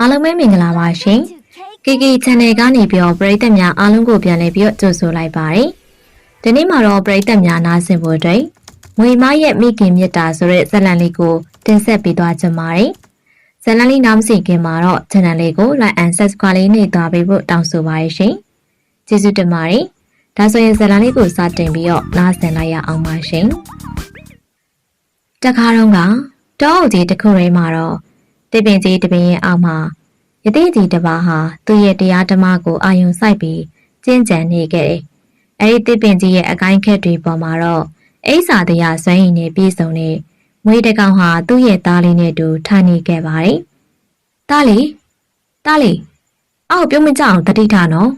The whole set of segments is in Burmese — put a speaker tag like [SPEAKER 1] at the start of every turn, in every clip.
[SPEAKER 1] အားလုံးပဲမင်္ဂလာပါရှင် KK Channel ကနေပြီးတော့ပရိသတ်များအားလုံးကိုပြန်လည်ပြီးတော့ကြိုဆိုလိုက်ပါတယ်ဒီနေ့မှာတော့ပရိသတ်များနားဆင်ဖို့အတွက်ငွေမရဲ့မိခင်မြတ်တာဆိုတဲ့ဇာတ်လမ်းလေးကိုတင်ဆက်ပေးသွားကြပါမယ်ဇာတ်လမ်းလေးနားမသိခင်မှာတော့ channel လေးကို like and subscribe လေးနဲ့တွားပေးဖို့တောင်းဆိုပါရရှင်ကျေးဇူးတင်ပါတယ်ဒါဆိုရင်ဇာတ်လမ်းလေးကိုစတင်ပြီးတော့နားဆင်လိုက်ရအောင်ပါရှင်တခါတော့ကတောအုပ်ကြီးတစ်ခုထဲမှာတော့ တစ်ပင်ကြီးတစ်ပင်ရဲ့အောက်မှာယတိကြီးတစ်ပါးဟာသူ့ရဲ့တရားဓမ္မကိုအာယုံစိုက်ပြီးကျင့်ကြံနေခဲ့တယ်။အဲဒီတစ်ပင်ကြီးရဲ့အကိုင်းခက်တွေပေါ်မှာတော့အိဆာတရားစွမ်းရည်နဲ့ပြည့်စုံတဲ့မွေးတစ်ကောင်ဟာသူ့ရဲ့သားလေးနဲ့တူထိုင်နေခဲ့ပါတယ်။သားလေးသားလေးအောက်ပြုံးမကြအောင်တတိထားနော်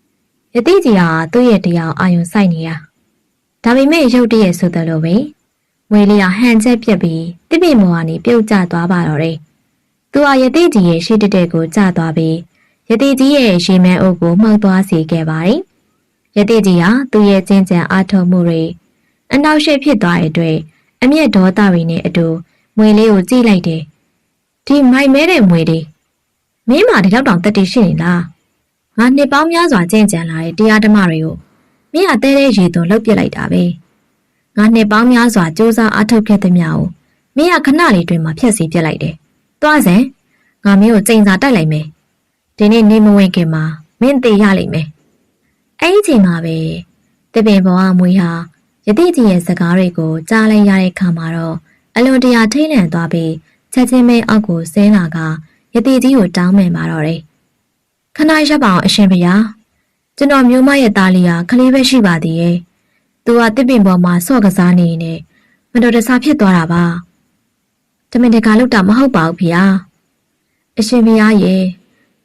[SPEAKER 1] ။ယတိကြီးဟာသူ့ရဲ့တရားအာယုံစိုက်နေတာ။ဒါပေမဲ့ရုတ်တရက်ဆိုတယ်လို့ပဲမွေလေးကဟန်ချက်ပြက်ပြီးတစ်ပင်ပေါ်ကနေပြုတ်ကျသွားပါတော့တယ်။ သူဟာယတိကြီးရဲ့ရှေ့တက်တဲ့ကိုကျသွားပြီးယတိကြီးရဲ့ရေမဲအုပ်ကိုမှောက်သွားစေခဲ့ပါတယ်။ယတိကြီးဟာသူ့ရဲ့ကျင့်ကြံအားထုတ်မှုတွေအနောက်ရှေ့ဖြစ်သွားတဲ့အတွက်အမျက်ဒေါသတွေနဲ့အတူမွေလေးကိုကြည့်လိုက်တယ်။ဒီမိုက်မဲတဲ့မွေလေးမင်းမဒီတော့တောင်တက်တည်ရှိနေလား။ငါနှစ်ပေါင်းများစွာကျင့်ကြံလာတဲ့တရားဓမ္မတွေကိုမင်းကတဲတဲ့ရေသွန်လှုပ်ပြစ်လိုက်တာပဲ။ငါနှစ်ပေါင်းများစွာစူးစမ်းအားထုတ်ခဲ့တဲ့မြောက်ကိုမင်းကခဏလေးတွင်မှာဖျက်ဆီးပြစ်လိုက်တယ်။ သွားစမ်းငါမင်းကိုချိန်စာတိုက်လိုက်မယ်။ဒီနေ့နေမဝင်ခင်မှာမင်းသေးရလိမ့်မယ်။အဲ့ဒီချိန်မှာပဲတပင်ပေါ်ကမွေဟာယတိကြီးရဲ့စကားတွေကိုကြားလိုက်ရတဲ့ခါမှာတော့အလွန်တရာထိတ်လန့်သွားပြီးချက်ချင်းပဲအောက်ကိုဆင်းလာကယတိကြီးကိုတောင်းပန်ပါတော့တယ်။ခဏရပ်ပါအောင်အရှင်ဘုရား။ကျွန်တော်မျိုးမရဲ့သားလေးဟာခလေးပဲရှိပါသေးရဲ့။သူကတစ်ပင်ပေါ်မှာဆော့ကစားနေနေမတော်တဆဖြစ်သွားတာပါ။ တမင်တကာလောက်တာမဟုတ်ပါဘူးဖေဟာ။အရှင်ဘုရားရဲ့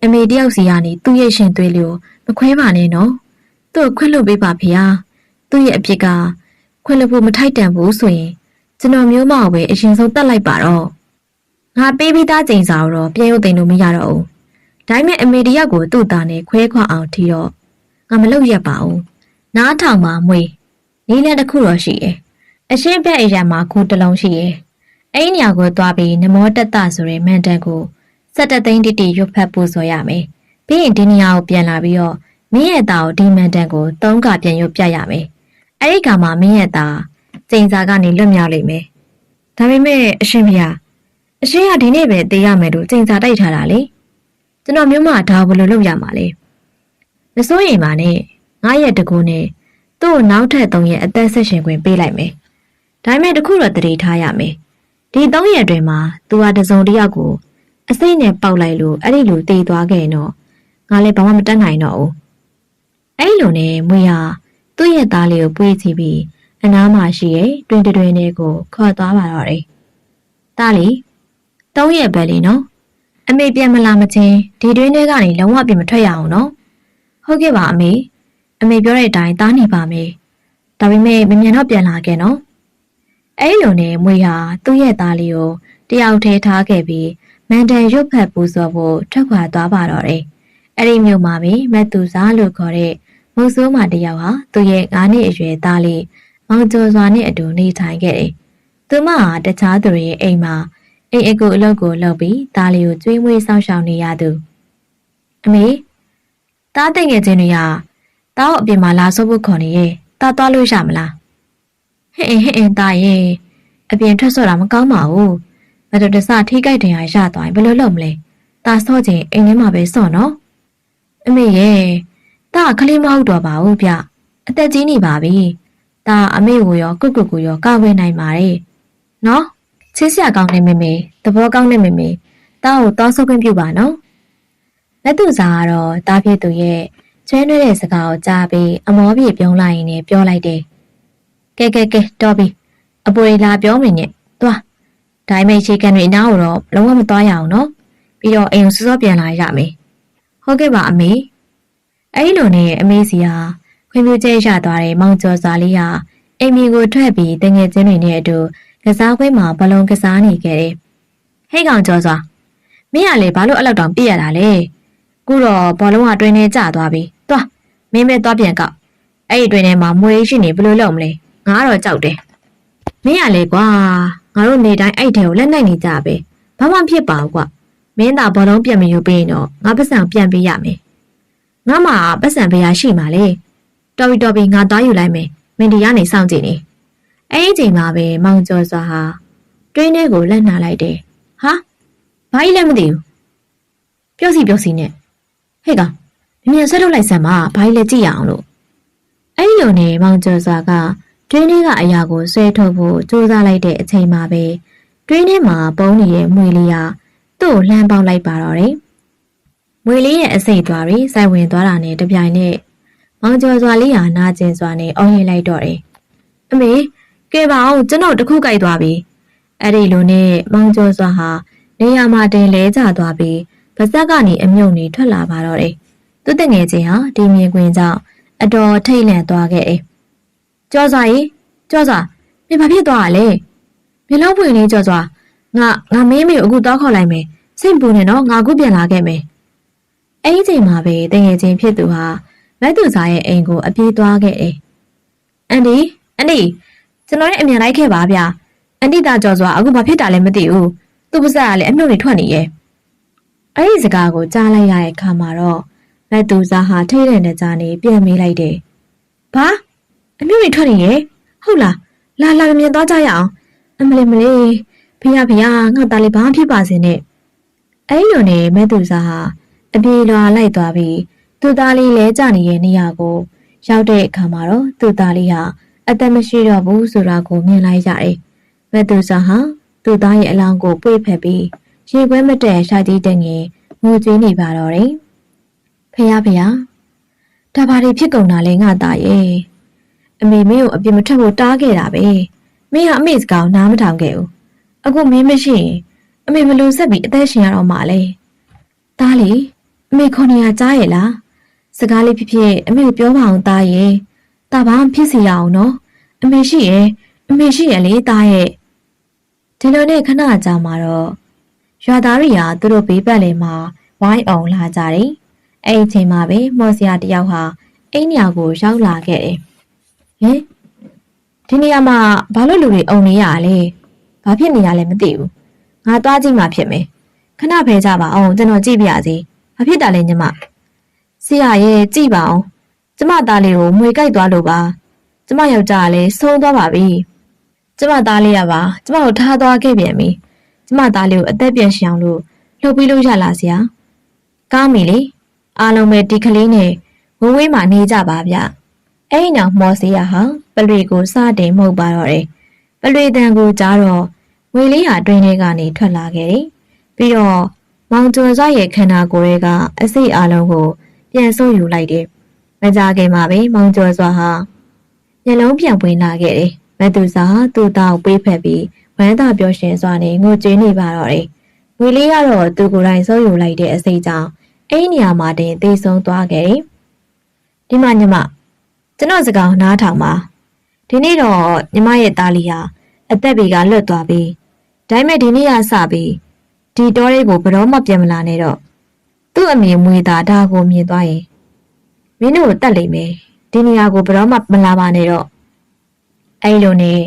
[SPEAKER 1] အမေတယောက်စီကနေသူ့ရဲ့ရှင်သွေးလေးကိုမခွဲပါနဲ့နော်။သူ့ကိုခွင့်လွှတ်ပေးပါဖေဟာ။သူ့ရဲ့အပြစ်ကခွင့်လွှတ်ဖို့မထိုက်တန်ဘူးဆိုရင်ကျွန်တော်မျိုးမကိုပဲအရင်ဆုံးတတ်လိုက်ပါတော့။ငါပေးပြီးသားချိန်စာကိုတော့ပြန်ရုပ်သိမ်းလို့မရတော့ဘူး။ဒါပေမဲ့အမေတယောက်ကိုသူ့သားနဲ့ခွဲခွာအောင်ထီတော့ငါမလုပ်ရပါဘူး။နားထောင်ပါမွေ။နီးလန်းတစ်ခုတော့ရှိရဲ့။အရှင်းဘက်အရာမှာခုတစ်လုံးရှိရဲ့။ အဲ့ဒီနေရာကိုသွားပြီးနမောတတဆိုတဲ့မန်တန်ကိုစက်တသိန်းတိတိရွတ်ဖတ်ပူဆိုရမယ်။ပြီးရင်ဒီနေရာကိုပြန်လာပြီးတော့မင်းရဲ့သားကိုဒီမန်တန်ကိုသုံးကပြန်ရွတ်ပြရမယ်။အဲ့ဒီကမှမင်းရဲ့သားကျိန်စာကနေလွတ်မြောက်လိမ့်မယ်။ဒါပေမဲ့အရှင်ဖေအရှင်ကဒီနေ့ပဲတေးရမယ်လို့ကျိန်စာတိုက်ထားတာလေ။ကျွန်တော်မျိုးမဒါဘယ်လိုလုပ်ရမှာလဲ။မစိုးရင်ပါနဲ့ငါရဲ့တကူနဲ့သူ့ကိုနောက်ထပ်၃ရက်အသက်ဆက်ရှင်ခွင့်ပေးလိုက်မယ်။ဒါပေမဲ့တခုတော့တတိထားရမယ်။ ဒီ၃ရက်တွင်မှာသူဟာတစုံတစ်ယောက်ကိုအစိမ့်နဲ့ပေါက်လိုက်လို့အဲ့ဒီလိုတေးသွားခဲ့ရင်တော့ငါလည်းဘာမှမတတ်နိုင်တော့ဘူး။အဲ့လိုနဲ့မွေဟာသူ့ရဲ့သားလေးကိုပွေးချပြီးအနားမှာရှိရဲ့တွင်တွင်လေးကိုခေါ်သွားပါတော့တယ်။သားလေးသုံးရက်ပဲလေနော်။အမေပြန်မလာမချင်းဒီတွင်ထဲကနေလုံးဝပြင်မထွက်ရအောင်နော်။ဟုတ်ကဲ့ပါအမေ။အမေပြောတဲ့အတိုင်းသားနေပါမယ်။ဒါပေမဲ့မမြန်တော့ပြန်လာခဲ့နော်။ အဲ့လိုနဲ့မွေဟာသူ့ရဲ့သားလေးကိုတယောက်ထဲထားခဲ့ပြီးမန်တန်ရုပ်ဖက်ပူဇော်ဖို့ထွက်ခွာသွားပါတော့တယ်။အဲ့ဒီမြို့မှာပဲမက်သူစားလို့ခေါ်တဲ့မုတ်ဆိုးမတယောက်ဟာသူ့ရဲ့၅နှစ်အရွယ်သားလေးမောင်ကျော်စွာနဲ့အတူနေထိုင်ခဲ့တယ်။သူမဟာတခြားသူတွေရဲ့အိမ်မှာအိမ်အကူအလုပ်ကိုလုပ်ပြီးသားလေးကိုကျွေးမွေးစောင့်ရှောက်နေရသူ။အမေသားတိတ်ငယ်ချင်းတွေကတားကိုအပြင်မှာလာဆိုးဖို့ခေါ်နေရဲ့။တားသွားလို့ရမလား။ ဟဲ့ဟဲ့ဟဲ့သားရဲ့အပြင်ထွက်ဆော့တာမကောင်းပါဘူး။မတော်တဆထိကြိုက်တယ်ဟာရသွားရင်ဘယ်လိုလုပ်မလဲ။တားဆော့ခြင်းအိမ်ထဲမှာပဲဆော့နော်။အမေရဲ့တားကလေးမဟုတ်တော့ပါဘူးဗျ။အသက်ကြီးနေပါပြီ။ဒါအမေကိုရောကုတ်ကုတ်ကိုရောကာဝယ်နိုင်ပါတယ်။နော်ချစ်စရာကောင်းတဲ့မေမေသဘောကောင်းတဲ့မေမေတားကိုတောင်းဆိုခွင့်ပြုပါနော်။လက်သူစားကတော့တားဖြစ်သူရဲ့ကျွဲနွဲတဲ့စကားကိုကြားပြီးအမောပြေပြုံးလိုက်ရင်လည်းပြောလိုက်တယ်။ ကဲကဲကဲတော်ပြီ။အပေါ်လာပြောမိနဲ့သွား။ဒါပေမဲ့ခြေကန်တွေအနားကိုတော့လုံးဝမသွားရအောင်နော်။ပြီးတော့အိမ်ကိုစောစောပြန်လာရမယ်။ဟုတ်ကဲ့ပါအမေ။အဲ့လိုနဲ့အမေစီဟာခွင့်ပြုချက်ရသွားတဲ့မောင်ကျော်စွာလေးဟာအိမ်မီကိုထွက်ပြီးတငယ်ချင်းတွေနဲ့အတူကစားပွဲမှာဘလုံးကစားနေခဲ့တယ်။ဟဲ့ကောင်ကျော်စွာမင်းကလေဘာလို့အဲ့လောက်တောင်ပြည့်ရတာလဲ။ခုတော့ဘောလုံးကတွင်နေကျသွားပြီ။သွားမင်းပဲသွားပြန်ကောက်။အဲ့ဒီတွင်ထဲမှာမွေးရှိနေဘယ်လိုလုပ်မလဲ။ ငါကတော့ကြောက်တယ်။မင်းကလေကွာငါတို့နေတိုင်းအဲ့ထဲကိုလက်နိုင်နေကြပဲ။ဘာမှဖြစ်ပါဘူးကွာ။မင်းသာဘောလုံးပြန်မယူပေးရင်တော့ငါပတ်စံပြန်ပေးရမယ်ငါမှပတ်စံပေးရရှိမှာလေတော်ပြီတော်ပြီငါသားယူလိုက်မယ်မင်းဒီကနေစောင့်ကြည့်နေအဲ့ဒီချိန်မှာပဲမောင်ကျော်စွာဟာတွင်းထဲကိုလက်နှာလိုက်တယ်ဟာဘာကြီးလဲမသိဘူးပြောစီပြောစီနဲ့ဟဲ့ကောင်မြင်ဆက်ထုတ်လိုက်စမ်းပါဘာကြီးလဲကြည့်ရအောင်လို့အဲ့ဒီလိုနဲ့မောင်ကျော်စွာက တွင်းထဲကအရာကိုဆွဲထုတ်ဖို့ကြိုးစားလိုက်တဲ့အချိန်မှာပဲတွင်းထဲမှာပုံနေတဲ့မွေလေးဟာသူ့ကိုလှမ်းပေါက်လိုက်ပါတော့တယ်။မွေလေးရဲ့အစိတ်သွားပြီးစိုက်ဝင်သွားတာနဲ့တပြိုင်နက်မောင်ကျော်စွာလေးဟာနာကျင်စွာနဲ့အော်ဟစ်လိုက်တော့တယ်။အမေကဲပါအောင်ကျွန်တော်တခုကြိုက်သွားပြီ။အဲ့ဒီလိုနဲ့မောင်ကျော်စွာဟာနေရာမှာတင်လဲကျသွားပြီးပါဇက်ကနေအမြုံနေထွက်လာပါတော့တယ်။သူ့တငယ်ချင်းဟာဒီမြင်ကွင်းကြောင့်အတော်ထိတ်လန့်သွားခဲ့တယ်။ ကျော်စွာရေကျော်စွာမင်းဘာဖြစ်သွားတာလဲ။မျက်လုံးပွင့်လေးကျော်စွာငါငါမင်းမေကိုအခုတောက်ခေါ်လိုက်မယ်စိတ်ပူနေတော့ငါအခုပြန်လာခဲ့မယ်အဲ့ဒီချိန်မှာပဲတငယ်ချင်းဖြစ်သူဟာမက်သူစားရဲ့အိမ်ကိုအပြေးသွားခဲ့တယ်အန်ဒီအန်ဒီကျွန်တော်ရဲ့အမြန်လိုက်ခဲ့ပါဗျအန်ဒီတာကြော်စွာအခုဘာဖြစ်တာလဲမသိဘူးသူ့ပါဇက်ကလည်းအမြုပ်နေထွက်နေရဲ့အဲ့ဒီစကားကိုကြားလိုက်ရတဲ့အခါမှာတော့မက်သူစားဟာထိတ်တဲ့နေကြနေပြန်မေးလိုက်တယ်ဘာ အမြုပ်နေထွက်နေရဲ့ဟုတ်လားလာလာမြင်သွားကြရအောင်အမလေးမလေးဖေရဖေရငါသားလေးဘာဖြစ်ပါစေနဲ့အဲ့လိုနဲ့မဲသူစားဟာအပြေလွာလိုက်သွားပြီးသူ့သားလေးလဲကြနေတဲ့နေရာကို ရောက်တဲ့အခါမှာတော့သူ့သားလေးဟာအသက်မရှိတော့ဘူးဆိုတာကိုမြင်လိုက်ရတယ်။မဲသူစားဟာသူ့သားရဲ့အလောင်းကိုပွေ့ဖက်ပြီးရေခွဲမတက်ရှာကြီးတဲ့ငယ်ငိုကြွေးနေပါတော့တယ်။ဖေရဖေရဒါဘာတွေဖြစ်ကုန်တာလဲငါသားရဲ့ အမေမင်းကိုအပြစ်မထွက်ဖို့တားခဲ့တာပဲမင်းဟာအမေစကားနားမထောင်ခဲ့ဘူးအခုမင်းမရှိရင်အမေဘလို့ဆက်ပြီးအသက်ရှင်ရတော့မှလဲတားလေအမေခေါ်နေရကြားရဲ့လားစကားလေးဖြစ်ဖြစ်အမေကိုပြောပါအောင်တားရဲ့တာဘာဖြစ်စီရအောင်နော်အမေရှိရဲ့အမေရှိရဲ့လေတားရဲ့ဒီလိုနဲ့ခဏကြာမှာတော့ရွာသားတွေကသူတို့ဘေးပတ်လေမှာဝိုင်းအောင်လာကြတယ်အဲ့ဒီအချိန်မှာပဲမော်စရာတယောက်ဟာအိမ်ညာကိုရောက်လာခဲ့တယ် ဟင်ဒီနေရာမှာဘာလို့လူတွေအုံနေရလဲဘာဖြစ်နေရလဲမသိဘူးငါသွားကြည့်မှဖြစ်မယ်ခဏဖဲကြပါအောင်ကျွန်တော်ကြည့်ပြရစီဘာဖြစ်တာလဲညီမဆရာရဲ့ကြည့်ပါအောင်ကျမသားလေးကိုမွေကြိုက်သွားလို့ပါကျမယောက်ျားကလည်းဆုံးသွားပါပြီကျမသားလေးကပါကျမကိုထားသွားခဲ့ပြန်ပြီကျမသားလေးကိုအသက်ပြန်ရှင်အောင်လို့လှုပ်ပြီးလို့ရလားဆရာကောင်းပြီလေအားလုံးပဲဒီကလေးနဲ့ဝဝေးမှနေကြပါဗျ အဲ့ဒီနောက်မော်စီယာဟာပလွေကိုစတင်မှုတ်ပါတော့တယ်ပလွေတန်ကိုကြားတော့ဝေလေးဟာတွင်ထဲကနေထွက်လာခဲ့တယ်ပြီးတော့မောင်ကျော်စွာရဲ့ခန္ဓာကိုယ်ရဲ့ကအစိတ်အလုံးကိုပြန်ဆုပ်ယူလိုက်တယ်မကြခင်မှာပဲမောင်ကျော်စွာဟာမျက်လုံးပြန်ပွင့်လာခဲ့တယ်မတူစာသူ့သားကိုပေးဖက်ပြီးဝမ်းသာပျော်ရွှင်စွာနဲ့ငိုကြွေးနေပါတော့တယ်ဝေလေးကတော့သူကိုယ်တိုင်ဆုပ်ယူလိုက်တဲ့အစိတ်ကြောင့်အဲ့ဒီနေရာမှာတင်သေဆုံးသွားခဲ့တယ်ဒီမှာညီမ ကျွန်တော်စကားနားထောင်ပါဒီနေ့တော့ညီမရဲ့သားလေးဟာအသက်ဘေကလွတ်သွားပြီဒါပေမဲ့ဒီနေ့ကစပြီးဒီတောလေးကိုဘယ်တော့မှပြန်မလာနဲ့တော့သူ့အမေမွေသားဒါကိုမြင်သွားရင်မင်းတို့ကိုတတ်လိမ့်မယ်ဒီနေရာကိုဘယ်တော့မှမလာပါနဲ့တော့အဲ့လိုနဲ့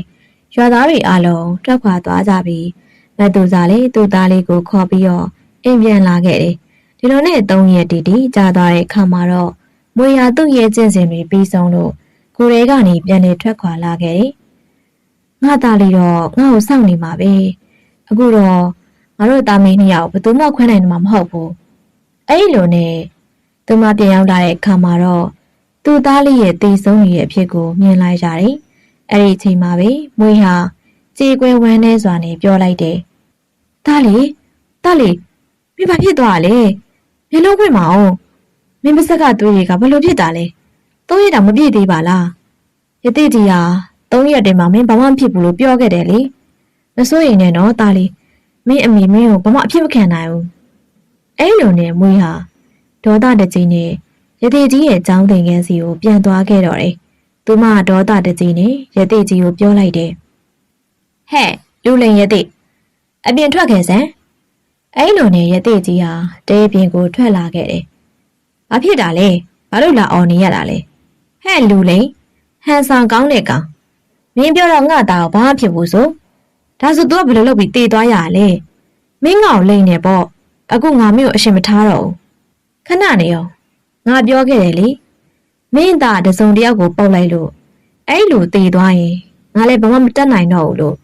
[SPEAKER 1] ရွာသားတွေအားလုံးထွက်ခွာသွားကြပြီးမတူစာလေးသူ့သားလေးကိုခေါ်ပြီးတော့အိမ်ပြန်လာခဲ့တယ်ဒီလိုနဲ့၃ရက်တီတီကြာသွားတဲ့အခါမှာတော့ မွေရာသူ့ရဲ့ကျင့်စဉ်တွေပြီးဆုံးလို့ကိုရဲကနေပြန်လေထွက်ခွာလာခဲ့တယ်ငါသားလေးတော့ငါ့ကိုစောင့်နေမှာပဲအခုတော့ငါတို့တာမင်းနှစ်ယောက်ဘယ်သူမှခွဲနိုင်မှာမဟုတ်ဘူးအဲ့လိုနဲ့သူမပြန်ရောက်လာတဲ့အခါမှာတော့သူ့သားလေးရဲ့တေဆုံးနေတဲ့အဖြစ်ကိုမြင်လိုက်ရတယ်အဲ့ဒီအချိန်မှာပဲမွေဟာကြေကွဲဝမ်းနေစွာနဲ့ပြောလိုက်တယ်သားလေးသားလေးမင်းဘာဖြစ်သွားလဲမျက်လုံးဖွင့်မအောင် မင်းပါစက်ကသွေးတွေကဘလို့ဖြစ်တာလဲသုံးရက်တောင်မပြည့်သေးပါလားယတိတီဟာသုံးရက်တည်းမှာမင်းဘာမှမဖြစ်ဘူးလို့ပြောခဲ့တယ်လေမစိုးရင်နဲ့နော်သားလေးမင်းအမေမင်းကိုဘာမှအဖြစ်မခံနိုင်ဘူးအဲ့လိုနဲ့မွေးဟာဒေါသတကြီးနဲ့ယတိကြီးရဲ့ចောင်းတင်ခန်းစီကိုပြန်သွားခဲ့တော့တယ်သူမဒေါသတကြီးနဲ့ယတိကြီးကိုပြောလိုက်တယ်ဟဲ့လူလိန်ယတိအပြင်ထွက်ခဲ့စမ်းအဲ့လိုနဲ့ယတိကြီးဟာတဲပြင်ကိုထွက်လာခဲ့တယ် ဘာဖြစ်တာလဲဘာလို့လာအောင်နေရတာလဲဟဲ့လူလိန်ဟန်ဆောင်ကောင်းတဲ့ကောင်မင်းပြောတော့ငါသားကိုဘာမှဖြစ်ဘူးဆိုဒါဆို तू ကဘယ်လိုလုပ်ပြီးတေးသွားရလဲမင်းငါ့ကိုလိန်နေပေါ့အခုငါမင်းကိုအရှင်မထားတော့ဘူးခဏနေရောငါပြောခဲ့တယ်လေမင်းသားတစုံတစ်ယောက်ကိုပုတ်လိုက်လို့အဲ့လိုတည်သွားရင်ငါလည်းဘာမှမတတ်နိုင်တော့ဘူးလို့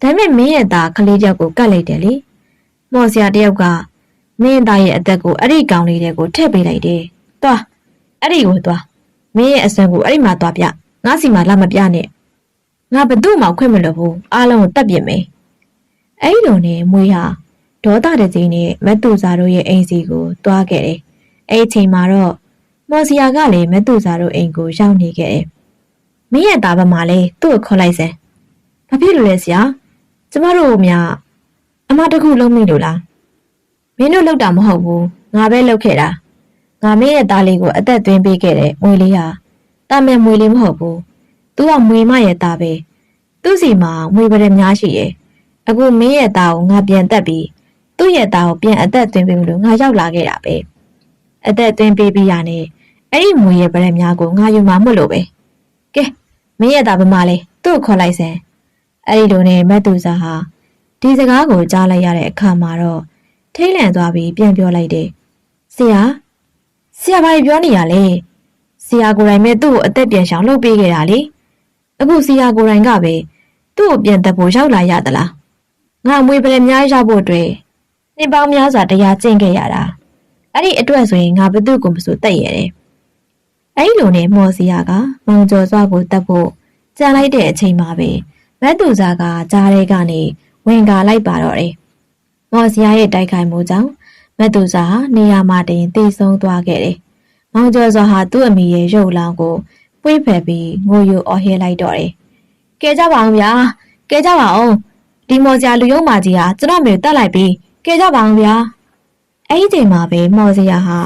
[SPEAKER 1] ဒါပေမဲ့မင်းရဲ့သားကလေးတစ်ယောက်ကိုကတ်လိုက်တယ်လေမော်စရာတစ်ယောက်က မင်းသားရဲ့အသက်ကိုအဲ့ဒီကောင်လေးတွေကိုထည့်ပေးလိုက်တယ်သွားအဲ့ဒီကိုသွားမင်းရဲ့အစွမ်းကိုအဲ့ဒီမှာသွားပြငါစီမှာလာမပြနဲ့ငါဘသူ့မှခွင့်မလို့ဘူးအားလုံးကိုတတ်ပြစ်မယ်အဲ့လိုနဲ့မွေးဟာဒေါသတကြီးနဲ့မတ်တူစာတို့ရဲ့အိမ်စီကိုတွားခဲ့တယ်အဲ့ဒီအချိန်မှာတော့မော်စီယာကလည်းမတ်တူစာတို့အိမ်ကိုရောက်နေခဲ့တယ်မင်းရဲ့သားဗမာလေးသူ့ကိုခေါ်လိုက်စမ်းဘာဖြစ်လို့လဲဆရာကျမတို့မြအမတခုလုံးမိလို့လား မင်းတို့လောက်တာမဟုတ်ဘူးငါပဲလောက်ခဲ့တာငါမင်းရဲ့သားလေးကိုအသက်သွင်းပေးခဲ့တဲ့မွေလေးဟာတာမန်မွေလေးမဟုတ်ဘူးသူကမွေမရဲ့သားပဲသူ့စီမှာမွေပရများရှိရဲ့အခုမင်းရဲ့သားကိုငါပြန်တက်ပြီးသူ့ရဲ့သားကိုပြန်အသက်သွင်းပေးမလို့ငါရောက်လာခဲ့တာပဲအသက်သွင်းပေးပြီးရနဲ့အဲ့ဒီမွေရဲ့ပရများကိုငါယူမှာမဟုတ်လို့ပဲကဲမင်းရဲ့သားဗမာလေးသူ့ကိုခေါ်လိုက်စမ်းအဲ့ဒီလိုနဲ့မတ်သူစာဟာဒီစကားကိုကြားလိုက်ရတဲ့အခါမှာတော့ ထိတ်လန့်သွားပြီးပြန်ပြောလိုက်တယ်ဆရာဆရာဘာပြောနေရလဲဆရာကိုယ်တိုင်ပဲသူ့ကိုအသက်ပြန်ရှောင်လုပ်ပေးခဲ့တာလေအခုဆရာကိုယ်တိုင်ကပဲသူ့ကိုပြန်သက်ဖို့ရောက်လာရသလားငါမွေပရများရဖို့အတွက်နှစ်ပေါင်းများစွာတရားကျင့်ခဲ့ရတာအဲ့ဒီအတွက်ဆိုရင်ငါဘသူ့ကိုမဆိုတက်ရတယ်အဲ့ဒီလိုနဲ့မော်စီယာကမောင်ကျော်စွာကိုတက်ဖို့ကြံလိုက်တဲ့အချိန်မှာပဲမတ်သူစာကကြားထဲကနေဝင်ကာလိုက်ပါတော့တယ် မော်စီယာရဲ့တိုက်ခိုက်မှုကြောင့်မတ်သူစာဟာနေရာမှာတင်တည်ဆုံးသွားခဲ့တယ်မောင်ကျော်စွာဟာသူ့အမိရဲ့ရုပ်လောင်းကိုပွေးဖယ်ပြီးငိုယိုအော်ဟဲလိုက်တော့တယ်ကဲကြပါအောင်ဗျာကဲကြပါအောင်ဒီမော်စရာလူယုံမာကြီးဟာကျွန်တော်မျိုးတက်လိုက်ပြီးကဲကြပါအောင်ဗျာအဲ့ဒီချိန်မှာပဲမော်စရာဟာ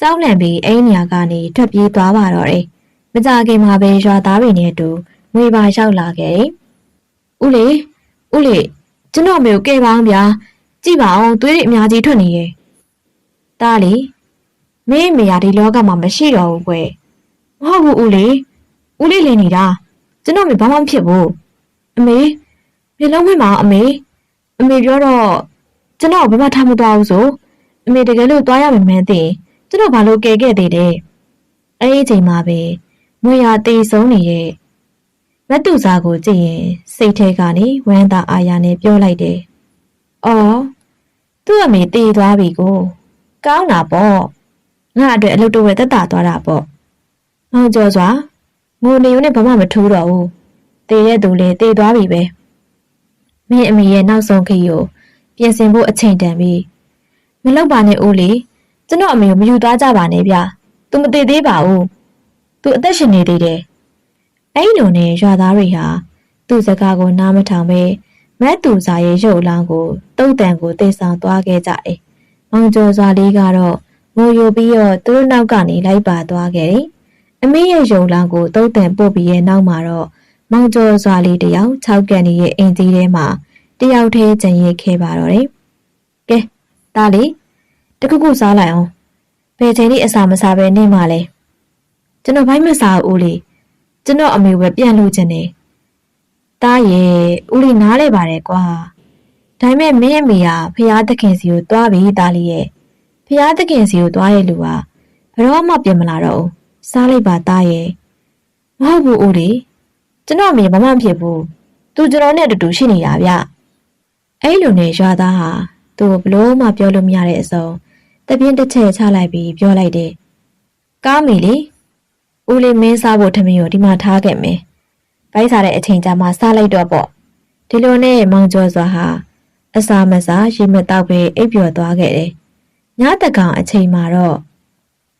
[SPEAKER 1] ကြောက်လန့်ပြီးအိမ်ညာကနေထွက်ပြေးသွားပါတော့တယ်မကြခင်မှာပဲရွာသားတွေနဲ့အတူငွေပါရောက်လာခဲ့တယ်ဦးလေးဦးလေးကျွန်တော်မျိုးကဲပါအောင်ဗျာ ကြည့်ပါအောင်သွေးတွေအများကြီးထွက်နေရဲ့တားလေမင်းမေယာဒီလောကမှာမရှိတော့ဘူးကွယ်မဟုတ်ဘူးဦးလေးဦးလေးလင်းနေတာကျွန်တော်မေဘာမှမဖြစ်ဘူးအမေမျက်လုံးဝင်ပါအမေအမေပြောတော့ကျွန်တော်ဘာမှထားမသွားဘူးဆိုအမေတကယ်လို့သွားရမယ်မှန်းသိကျွန်တော်ဘာလို့ကယ်ခဲ့သေးတယ်အဲ့ဒီအချိန်မှာပဲမွေရတေဆုံးနေတဲ့မတ်တူစာကိုကြည့်ရင်စိတ်ထဲကနေဝမ်းသာအာရနဲ့ပြောလိုက်တယ်အော် သူ့အမေတေသွားပြီကိုကောင်းတာပေါ့ငါအတွက်အလုပ်တော့ဝယ်တက်တာသွားတာပေါ့မောင်ကျော်စွာငိုနေုံနဲ့ဘာမှမထိုးတော့ဘူးတေတဲ့သူလေတေသွားပြီပဲမင်းအမေရဲ့နောက်ဆုံးခရီးကိုပြင်ဆင်ဖို့အချိန်တန်ပြီမလောက်ပါနဲ့ဦးလေးကျွန်တော်အမေကိုမယူသွားကြပါနဲ့ဗျ။ तू မသေးသေးပါဘူး။ तू အသက်ရှင်နေသေးတယ်။အဲ့လိုနဲ့ရွာသားတွေဟာသူ့စကားကိုနားမထောင်ပဲ မတ်သူစာရဲ့ရုပ်အလောင်းကိုတုတ်တန်ကိုသိဆောင်သွားခဲ့ကြတယ်။မောင်ကျော်စွာလေးကတော့ငိုယိုပြီးတော့သူတို့နောက်ကနေလိုက်ပါသွားခဲ့တယ်။အမေရဲ့ရုပ်လောင်းကိုတုတ်တန်ပို့ပြီးရဲ့နောက်မှာတော့မောင်ကျော်စွာလေးတယောက်၆ကန်ရဲ့အိမ်ကြီးထဲမှာတယောက်တည်းကျန်ရစ်ခဲ့ပါတော့တယ်။ကဲဒါလေးတခုခုစားလိုက်အောင်ဘယ်ချိန်လေးအစာမစားပဲနေမှလဲကျွန်တော်ဘိုင်းမစားဘူးဦးလေးကျွန်တော်အမေပဲပြန်လို့ခြင်းနေ တားရဲ့ဦးလေးနားလဲပါတယ်ကွာဒါပေမဲ့မင်းအမေကဖျားသခင်စီကိုသွားပြီတားလေးရဲ့ဖျားသခင်စီကိုသွားရဲ့လူကဘယ်တော့မှပြန်မလာတော့ဘူးစားလိုက်ပါတားရဲ့မဟုတ်ဘူးဦးလေးကျွန်တော်အမေဘာမှမဖြစ်ဘူးသူကျွန်တော်နဲ့အတူတူရှိနေတာဗျအဲ့လိုနဲ့ရွာသားဟာသူ့ဘလို့မှပြောလို့မရတဲ့အစုံတပြင်းတစ်ချက်ချလိုက်ပြီးပြောလိုက်တယ်။ကားမီလေဦးလေးမင်းစားဖို့ထမင်းကိုဒီမှာထားခဲ့မယ်။ ဘိုက်စားတဲ့အချိန်ကြာမှစားလိုက်တော့ပေါ့။ဒီလိုနဲ့မောင်ကျော်စွာဟာအစာမစားရေမတောက်ပဲအိပ်ပျော်သွားခဲ့တယ်။ညတကောင်အချိန်မှာတော့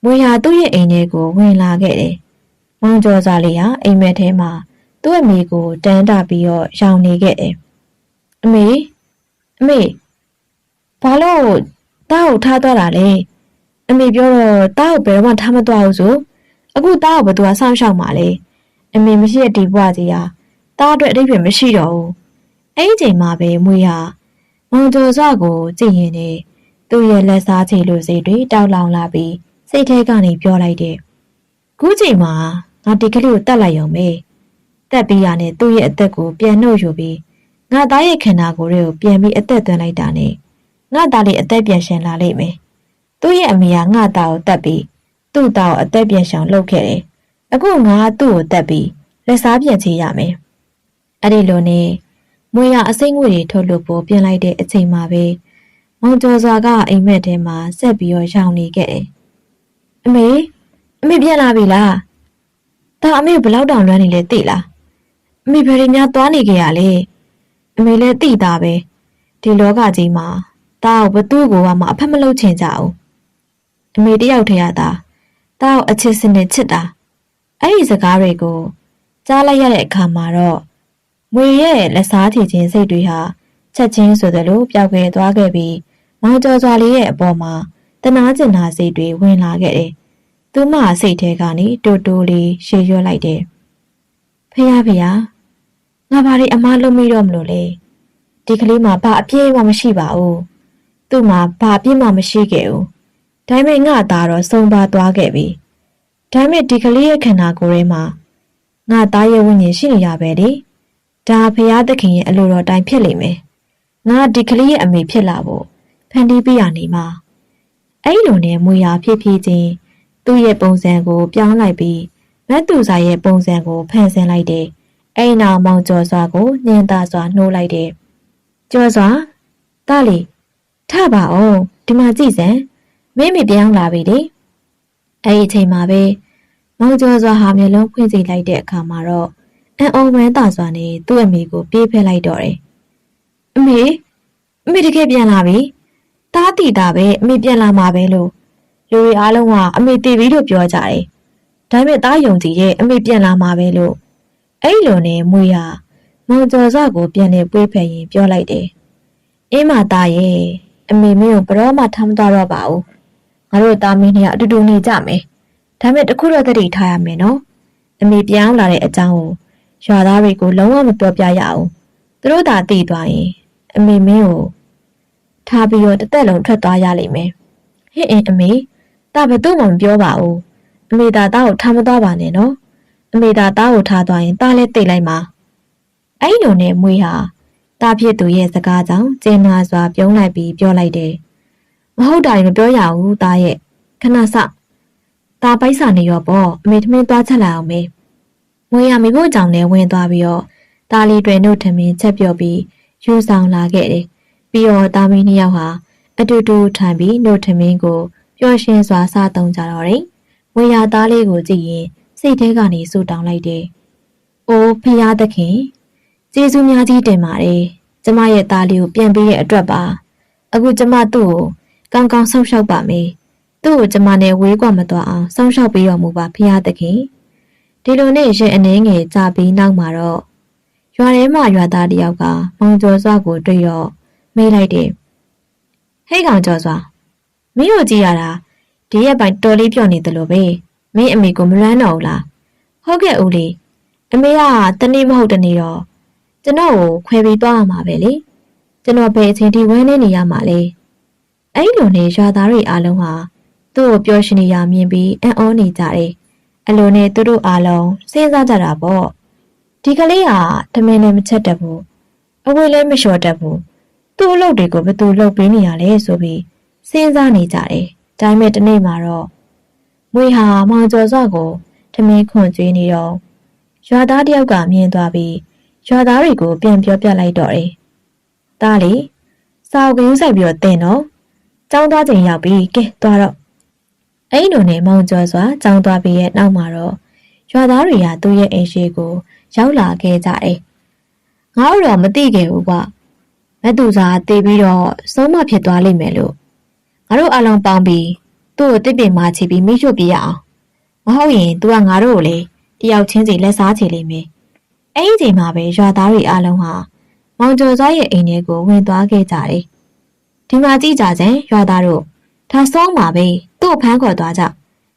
[SPEAKER 1] မွေဟာသူ့ရဲ့အိမ်ထဲကိုဝင်လာခဲ့တယ်။မောင်ကျော်စွာလေးဟာအိမ်မက်ထဲမှာသူ့အမေကိုတန်းတာပြီးတော့ရောင်နေခဲ့တယ်။အမေအမေဘာလို့တားကိုထားသွားတာလဲအမေပြောတော့တားကိုဘယ်တော့မှထားမသွားဘူးဆိုအခုတားကိုဘယ်သူကစောင့်ရှောက်မှာလဲ အမေမရှိတဲ့ဒီဘဝကြီးဟာတားအတွက်အတိတ်ပဲမရှိတော့ဘူးအဲ့ဒီချိန်မှာပဲမွေဟာမောင်ကျော်စွာကိုကြည့်ရင်ねသူ့ရဲ့လက်စားချေလိုစိတ်တွေတောက်လောင်လာပြီးစိတ်ထဲကနေပြောလိုက်တဲ့ခုချိန်မှာငါဒီကလေးကိုတတ်လိုက်ရုံပဲတက်ပြီးရနဲ့သူ့ရဲ့အသက်ကိုပြန်နှုတ်ယူပြီးငါသားရဲ့ခန္ဓာကိုယ်တွေကိုပြန်ပြီးအသက်သွင်းလိုက်တာနဲ့ငငါသားလေးအသက်ပြန်ရှင်လာလိမ့်မယ်သူ့ရဲ့အမေကငါသားကိုတတ်ပြီးသူ့သားကိုအသက်ပြန်ရှောင်လုပ်ခဲ့တယ် အခုငါသူ့ကိုတတ်ပြီးလက်စားပြန်ချေရမယ်အဲ့ဒီလိုနဲ့မွေရအစိမ့်ငွေတွေထုတ်လို့ပို့ပြင်လိုက်တဲ့အချိန်မှာပဲမောင်ကျော်စွာကအိမ်မက်ထဲမှာဆက်ပြီးတော့ရောင်နေခဲ့တယ်အမေအမေပြန်လာပြီလားဒါအမေဘယ်လောက်တောင်လွမ်းနေလဲသိလားအမေဘယ်ရများသွားနေကြရလဲအမေလည်းသိတာပဲဒီလောကကြီးမှာတာကိုဘသူ့ကိုမှအဖက်မလုပ်ချင်ကြဘူးအမေတယောက်ထရတာတာကိုအချစ်စနစ်ချစ်တာ အဲ့ဒီစကားတွေကိုကြားလိုက်ရတဲ့အခါမှာတော့မွေရဲ့လက်စားထီချင်းစိတ်တွေဟာချက်ချင်းဆိုသလိုပျောက်ကွယ်သွားခဲ့ပြီးမောင်ကျော်စွာလေးရဲ့အပေါ်မှာတနာကျင်နာစိတ်တွေဝင်လာခဲ့တယ်။သူမစိတ်ထဲကနေတိုးတိုးလေးရှေ့ရွလိုက်တယ်။ဖေရဖေရငါဘာတွေအမားလုံးမိတော့မလို့လေ။ဒီကလေးမှာဘာအပြည့်မှမရှိပါဘူး။သူ့မှာဘာအပြည့်မှမရှိခဲ့ဘူး။ဒါပေမဲ့ငါသားတော့ဆုံးပါသွားခဲ့ပြီ။ ဒါပေမဲ့ဒီကလေးရဲ့ခန္ဓာကိုယ်ထဲမှာငါသားရဲ့ဝိညာဉ်ရှိနေရပဲလေ။ဒါဖရာသခင်ရဲ့အလိုတော်တိုင်းဖြစ်လိမ့်မယ်။ငါဒီကလေးရဲ့အမေဖြစ်လာဖို့ဖန်တီးပြရနေမှာအဲ့လိုနဲ့မွေရာဖြစ်ဖြစ်ချင်းသူ့ရဲ့ပုံစံကိုပြောင်းလိုက်ပြီးမတ်သူစာရဲ့ပုံစံကိုဖန်ဆင်းလိုက်တယ်အဲ့နောက်မောင်ကျော်စွာကိုညင်သာစွာနှိုးလိုက်တယ်ကျော်စွာတားလီထပါအောင်ဒီမှာကြည့်စမ်းမင်းမပြောင်းလာပြီလေအဲ့ဒီအချိန်မှာပဲမော င်ကျော်စွာဟာမျက်လုံးဖွင့်ကြည့်လိုက်တဲ့အခါမှာတော့အန်အောင်ဝမ်းသာစွာနဲ့သူ့အမေကိုပြေးဖက်လိုက်တော့တယ်အမေအမေတကယ်ပြန်လာပြီတားတီတာပဲအမေပြန်လာမှာပဲလို့လူတွေအားလုံးကအမေတည်ပြီလို့ပြောကြတယ်။ဒါပေမဲ့တားယုံကြည်ရဲ့အမေပြန်လာမှာပဲလို့အဲ့လိုနဲ့မွေဟာမောင်ကျော်စကိုပြန်နေပွေးဖက်ရင်ပြောလိုက်တယ်။အင်းမသားရဲ့အမေမင်းကိုဘရောမှထမ်းသွားတော့ပါဘူး။ငါတို့သားမင်းတွေကအတူတူနေကြမယ်။ ဒါပေမဲ့တခုတော့သတိထားရမယ်နော်။အမေပြောင်းလာတဲ့အကြောင်းကိုရွာသားတွေကိုလုံးဝမပြောပြရအောင်။သူတို့သာသိသွားရင်အမေမင်းကိုထားပြီးတော့တစ်သက်လုံးထွက်သွားရလိမ့်မယ်။ဟင့်အင်းအမေဒါဘသူ့မှမပြောပါဘူး။အမေသာသားကိုထားမသွားပါနဲ့နော်။အမေသာသားကိုထားသွားရင်သားလည်းတိတ်လိုက်မှာ။အဲ့လိုနဲ့မွေးဟာသားဖြစ်သူရဲ့စကားကြောင့်ကျင်းနာစွာပြုံးလိုက်ပြီးပြောလိုက်တယ်။မဟုတ်တာမပြောရဘူးသားရဲ့ခဏစ။ သားပိုက်စာနေရောပေါ့အမေထမင်းသွားချက်လိုက်အောင်မေ။မွေးရမိဖို့ကြောင့်လည်းဝင်သွားပြီးတော့သားလေးတွေနှုတ်ထမင်းချက်ပြော့ပြီးယူဆောင်လာခဲ့တယ်ပြီးတော့တာမီးနှစ်ယောက်ဟာအတူတူထိုင်ပြီးနှုတ်ထမင်းကိုပျော်ရွှင်စွာစားသုံးကြတော့တယ်။ဝေယာသားလေးကိုကြည့်ရင်စိတ်ထဲကနေဆူတောင်းလိုက်တယ်။အိုးဖရာသခင်ကျေးဇူးများကြီးတင်ပါတယ်။ကျမရဲ့သားလေးကိုပြန်ပေးတဲ့အတွက်ပါ။အခုကျမသူ့ကိုကောင်းကောင်းဆောက်ရှောက်ပါမယ်။ သူ့ကိုကျမနဲ့ဝေးကွာမသွားအောင်ဆောက်ရှောက်ပေးတော်မူပါဖရာသခင်။ဒီလိုနဲ့ရင်အနေငယ်ကြာပြီးနောက်မှာတော့ရွာထဲမှာရွာသားတယောက်ကမောင်ကျော်စွာကိုတွေ့တော့မေးလိုက်တယ်ဟဲ့ကောင်ကျော်စွာမင်းတို့ကြည့်ရတာဒီရက်ပိုင်းတော်လေးပြော့နေတယ်လို့ပဲမင်းအမေကိုမလွမ်းတော့ဘူးလားဟုတ်ကဲ့ဦးလေးအမေကတနေ့မဟုတ်တနေ့တော့ကျွန်တော်ကိုခွဲပြီးသွားရမှာပဲလေကျွန်တော်ဘယ်အချိန်ထိဝမ်းနေနေရမှာလဲအဲ့လိုနဲ့ရွာသားတွေအားလုံးဟာ သူ့ကိုပျော်ရွှင်နေရမြင်ပြီးအံ့ဩနေကြတယ်အလိုနဲ့သူတို့အားလုံးစဉ်းစားကြတာပေါ့ဒီကလေးဟာတမင်လည်းမချက်တတ်ဘူးအဝေးလည်းမလျှော်တတ်ဘူးသူ့အလုပ်တွေကိုဘယ်သူလုပ်ပေးနေရလဲဆိုပြီးစဉ်းစားနေကြတယ်။ဒါပေမဲ့ဒီနေ့မှာတော့မွေဟာမောင်ကျော်စော့ကိုထမင်းခွန်ကျွေးနေတော့ရွာသားတယောက်ကမြင်သွားပြီးရွာသားတွေကိုပြန်ပြောပြလိုက်တော့တယ်။ဒါလေစာအုပ်ကယူဆိုင်ပြီးတော့တင်တော့ចောင်းသွားချိန်ရောက်ပြီကဲသွားတော့ အဲ့လိုနဲ့မောင်ကျော်စွာចောင်းသွားပြီးရဲ့နောက်မှာတော့ရွာသားတွေကသူ့ရဲ့အိမ်ရှိကိုရောက်လာခဲ့ကြတယ်။ငါတို့တော့မသိခဲ့ဘူးကွာမက်သူစာတည်ပြီးတော့ဆုံးမဖြစ်သွားလိမ့်မယ်လို့ငါတို့အလုံးပေါင်းပြီးသူ့ကိုတစ်ပင်မချပြီးမိရှုပြရအောင်မဟုတ်ရင် तू ကငါတို့ကိုလေတယောက်ချင်းစီလက်စားချေလိမ့်မယ်အဲ့ဒီချိန်မှာပဲရွာသားတွေအလုံးဟာမောင်ကျော်စောရဲ့အိမ်ထဲကိုဝင်သွားခဲ့ကြတယ်ဒီမှာကြည့်ကြစမ်းရွာသားတို့ ဒါဆုံးပါပဲသူ့ဖမ်းခေါ်သွားကြ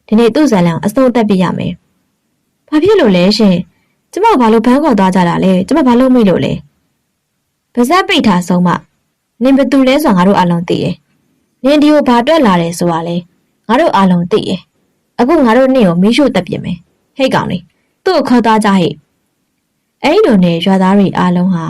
[SPEAKER 1] ဒီနေ့သူ့ဇလံအစိုးတက်ပြရမယ်ဘာဖြစ်လို့လဲရှင်ကျမဘာလို့ဖမ်းခေါ်သွားကြတာလဲကျမဘာလို့မိလို့လဲပါဇက်ပိတ်ထားဆုံးမနင်ဘသူလဲဆိုငါတို့အလုံးသိတယ်နင်ဒီကိုဘာတွက်လာတယ်ဆိုတာလဲငါတို့အလုံးသိတယ်အခုငါတို့နေ့ကိုမီးရှို့တက်ပြင်မယ်ဟဲ့ကောင်လေးသူ့ကိုခေါ်သွားကြဟဲ့အဲ့လိုနဲ့ရွာသားတွေအားလုံးဟာ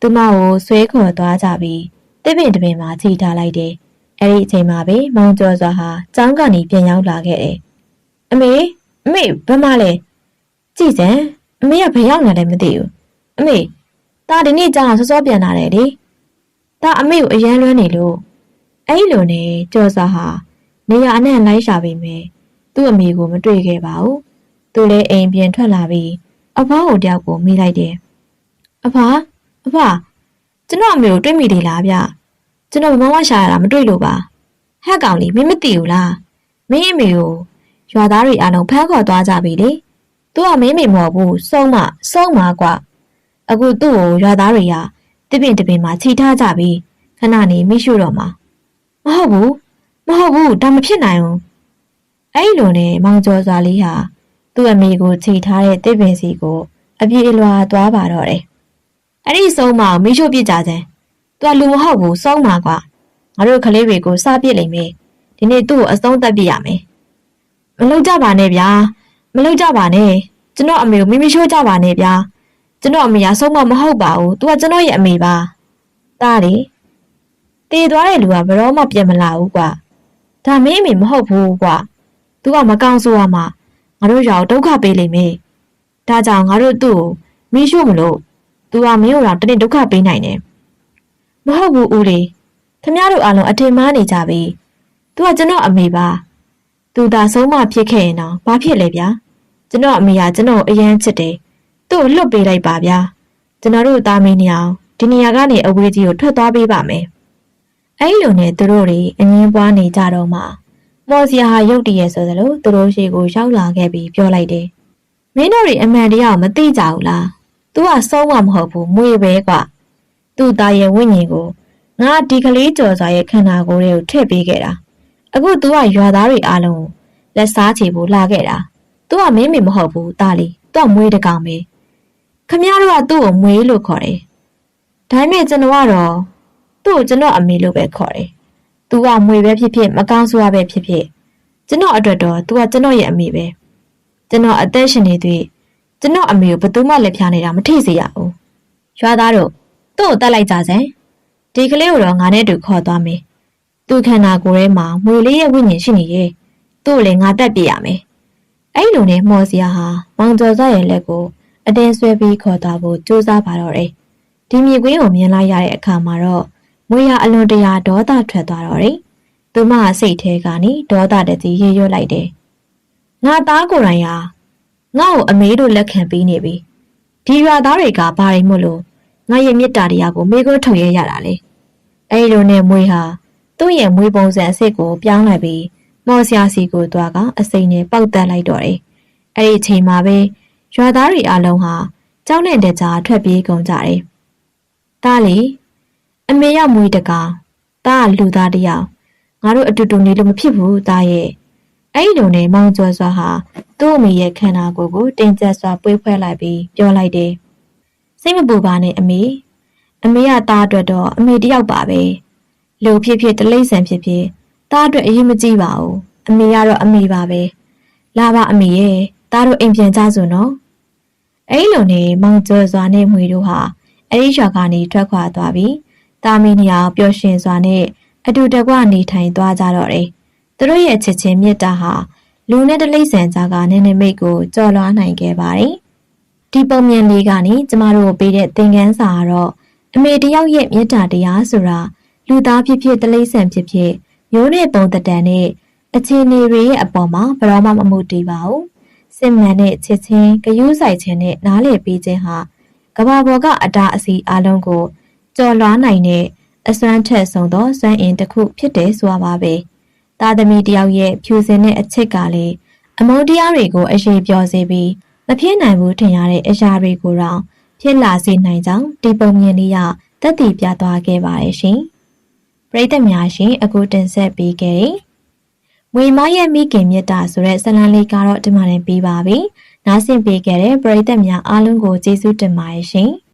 [SPEAKER 1] သူမကိုဆွဲခေါ်သွားကြပြီးတတစ်ပင်တစ်ပင်မှာခြိထားလိုက်တယ်။ အဲ့ဒီအချိန်မှာပဲမောင်ကျော်စွာဟာကျောင်းကနေပြန်ရောက်လာခဲ့တယ်။အမေအမေဘယ်မှာလဲကြည်စံအမေကဘယ်ရောက်နေလဲမသိဘူး။အမေဒါဒီနေ့ကျောင်းကစောစောပြန်လာတယ်လေ။ဒါအမေကိုအရန်လွမ်းနေလို့အဲ့လိုနဲ့ကျော်စွာဟာနေရအနှံ့လိုက်ရှာပြီးမယ်။သူ့အမေကိုမတွေ့ခဲ့ပါဘူး။သူလည်းအိမ်ပြန်ထွက်လာပြီးအဖွားကိုတယောက်ကိုမိလိုက်တယ်။အဖွားအဖွားကျွန်တော်အမေကိုတွေ့မိသေးလားဗျ ကျွန်တော်ဘမမရှာရတာမတွေ့လို့ပါဟက်ကောင်လေးမင်းမသိဘူးလားမင်းအမေကိုရွာသားတွေအားလုံးဖမ်းခေါ်သွားကြပြီလေသူကမင်းမေမဟုတ်ဘူးစုံးမစုံးမကွာအခုသူ့ကိုရွာသားတွေကတပင်တပင်မှာခြိထားကြပြီခဏနေမိရှုတော့မှာမဟုတ်ဘူးမဟုတ်ဘူးဒါမဖြစ်နိုင်ဘူးအဲ့လိုနဲ့မောင်ကျော်စွာလေးဟာသူ့အမေကိုခြိထားတဲ့တပင်စီကိုအပြေးလွှာသွားပါတော့တယ်အဲ့ဒီဆုံးမကိုမိရှုပြစ်ကြစမ်း။ तू ကလူမဟုတ်ဘူးဆုံးမှာကွာ။ငါတို့ကလေးတွေကိုစပြစ်လိမ့်မယ်။ဒီနေ့သူ့ကိုအဆုံးသတ်ပြစ်ရမယ်။မလုပ်ကြပါနဲ့ဗျာ။မလုပ်ကြပါနဲ့။ကျွန်တော်အမေကိုမိမိရှိုးကြပါနဲ့ဗျာ။ကျွန်တော်အမေကဆုံးမမဟုတ်ပါဘူး။ तू ကကျွန်တော်ရဲ့အမေပါ။တားလေ။တည်သွားတဲ့လူကဘယ်တော့မှပြန်မလာဘူးကွာ။ဒါမင်းအမေမဟုတ်ဘူးကွာ။ तू ကမကောင်းဆိုးရမှာငါတို့ရောဒုက္ခပေးလိမ့်မယ်။ဒါကြောင့်ငါတို့သူ့ကိုမိရှို့မလို့။ तू ကမင်းတို့တော့တနေ့ဒုက္ခပေးနိုင်တယ်။ မဟုတ်ဘူးဦးလေးခမရတို့အားလုံးအထင်မှားနေကြပြီသူကကျွန်တော်အမေပါသူသာဆုံးမဖြစ်ခဲ့ရင်တော့ဘာဖြစ်လဲဗျာကျွန်တော်အမေကကျွန်တော်အရန်ချစ်တယ်သူ့ကိုလွတ်ပေးလိုက်ပါဗျာကျွန်တော်တို့သားမင်းနေအောင်ဒီနေရာကနေအဝေးကြီးကိုထွက်သွားပေးပါမယ်အဲ့လိုနဲ့သူတို့တွေအငင်းပွားနေကြတော့မှမော်စီယာဟာရုတ်တရက်ဆိုသလိုသူတို့ရှိကိုရောက်လာခဲ့ပြီးပြောလိုက်တယ်မင်းတို့တွေအမှန်တရားကိုမသိကြဘူးလား तू ကဆုံးမမဟုတ်ဘူးမွေပဲကွာ သူ့သားရဲ့ဝိညာဉ်ကိုငါဒီကလေးကြော်စာရဲ့ခန္ဓာကိုယ်တွေကိုထည့်ပေးခဲ့တာအခုသူကရွာသားတွေအားလုံးကိုလက်စားချေဖို့လာခဲ့တာသူကမင်းမေမဟုတ်ဘူးတာလီသူကမွေးတကောင်ပဲခမရတို့ကသူ့ကိုမွေးလို့ခေါ်တယ်ဒါပေမဲ့ကျွန်တော်ကတော့သူ့ကိုကျွန်တော်အမေလို့ပဲခေါ်တယ်သူကမွေးပဲဖြစ်ဖြစ်မကောင်းဆိုးရပဲဖြစ်ဖြစ်ကျွန်တော်အတွက်တော့သူကကျွန်တော်ရဲ့အမေပဲကျွန်တော်အသက်ရှင်နေသေးကျွန်တော်အမေကိုဘယ်သူမှလက်ဖြားနေတာမထိစေရဘူးရွာသားတို့ သူ့ကိုတတ်လိုက်ကြစမ်းဒီကလေးကိုတော့ငါနဲ့တူခေါ်သွားမယ်သူ့ခန္ဓာကိုယ်ထဲမှာမွေလေးရဲ့ဝိညာဉ်ရှိနေရဲ့သူ့ကိုလည်းငါတက်ပြရမယ်အဲ့လိုနဲ့မော်စီယာဟာမောင်ကျော်စောရဲ့လက်ကိုအတင်းဆွဲပြီးခေါ်သွားဖို့ကြိုးစားပါတော့တယ်ဒီမြေကွင်းကိုမြင်လိုက်ရတဲ့အခါမှာတော့မွေရအလွန်တရာဒေါသထွက်သွားတော့တယ်သူမစိတ်ထဲကနေဒေါသတကြီးရေရွတ်လိုက်တယ်ငါသားကိုယ်တိုင်ဟာငါ့ကိုအမေတို့လက်ခံပေးနေပြီဒီရွာသားတွေကဘာတွေမို့လို့ ငါရဲ့မေတ္တာတရားကိုမေးခွန်းထုတ်ရရတာလေအဲ့လိုနဲ့မွေးဟာသူ့ရဲ့မွေးပုံစံအစ်စ်ကိုပြောင်းလိုက်ပြီးမော်ဆရာစီကိုသွားကအစိမ်နဲ့ပောက်တက်လိုက်တော့တယ်အဲ့ဒီအချိန်မှာပဲရွာသားတွေအလုံးဟာကြောက်နဲ့တကြားထွက်ပြေးကုန်ကြတယ်တားလေအမေရမွေးတကောင်တားလူသားတယောက်ငါတို့အတူတူနေလို့မဖြစ်ဘူးတားရဲ့အဲ့လိုနဲ့မောင်ကျော်စွာဟာသူ့အမေရဲ့ခန္ဓာကိုယ်ကိုတင်ကျပ်စွာပွေးဖွဲလိုက်ပြီးပြောလိုက်တယ်။ စိတ်မပူပါနဲ့အမေ။အမေကသားအတွက်တော့အမေတယောက်ပါပဲ။လူဖြစ်ဖြစ်တလိမ့်ဆန်ဖြစ်ဖြစ်သားအတွက်အရေးမကြီးပါဘူး။အမေကတော့အမေပါပဲ။လာပါအမေရဲ့သားတို့အိမ်ပြန်ကြစို့နော်။အဲ့လိုနဲ့မောင်ကျော်စွာနဲ့မွေတို့ဟာအဲ့ဒီရွာကနေထွက်ခွာသွားပြီးတာမီနီယာပျော်ရွှင်စွာနဲ့အတူတကွနေထိုင်သွားကြတော့တယ်။သူတို့ရဲ့ချစ်ချင်းမြတ်တာဟာလူနဲ့တလိမ့်ဆန်ကြားကနည်းနည်းမိတ်ကိုကြော်လွှားနိုင်ခဲ့ပါတယ်။ ဒီပုံမြင်လေးကနေကျမတို့ပေးတဲ့သင်ခန်းစာကတော့အမေတယောက်ရဲ့မေတ္တာတရားဆိုတာလူသားဖြစ်ဖြစ်တလိမ့်ဆန်ဖြစ်ဖြစ်မျိုးနဲ့ပုံတန်နဲ့အခြေအနေတွေရဲ့အပေါ်မှာဘယ်တော့မှမမှုတည်ပါဘူး။စစ်မှန်တဲ့ချစ်ချင်းဂယုဆိုင်ခြင်းနဲ့နားလည်ပေးခြင်းဟာကဘာပေါ်ကအတားအစီအလုံးကိုကြော်လွှားနိုင်တဲ့အစွမ်းထက်ဆုံးသောစွမ်းအင်တစ်ခုဖြစ်တယ်ဆိုတာပါပဲ။သားသမီးတယောက်ရဲ့ဖြူစင်တဲ့အချစ်ကလည်းအမုန်းတရားတွေကိုအရေးပြောစေပြီး မဖြစ်နိုင်ဘူးထင်ရတဲ့အရာတွေကိုတော့ဖြစ်လာစေနိုင်ကြောင်းဒီပုံမြင်လေးရတက်တည်ပြသွားခဲ့ပါတယ်ရှင်။ပရိသတ်များရှင်အခုတင်ဆက်ပေးခဲ့တဲ့ဝေမရဲ့မိခင်မြတ်တာဆိုတဲ့ဇာတ်လမ်းလေးကတော့ဒီမှာတင်ပြီးပါပြီ။နားဆင်ပေးခဲ့တဲ့ပရိသတ်များအားလုံးကိုကျေးဇူးတင်ပါတယ်ရှင်။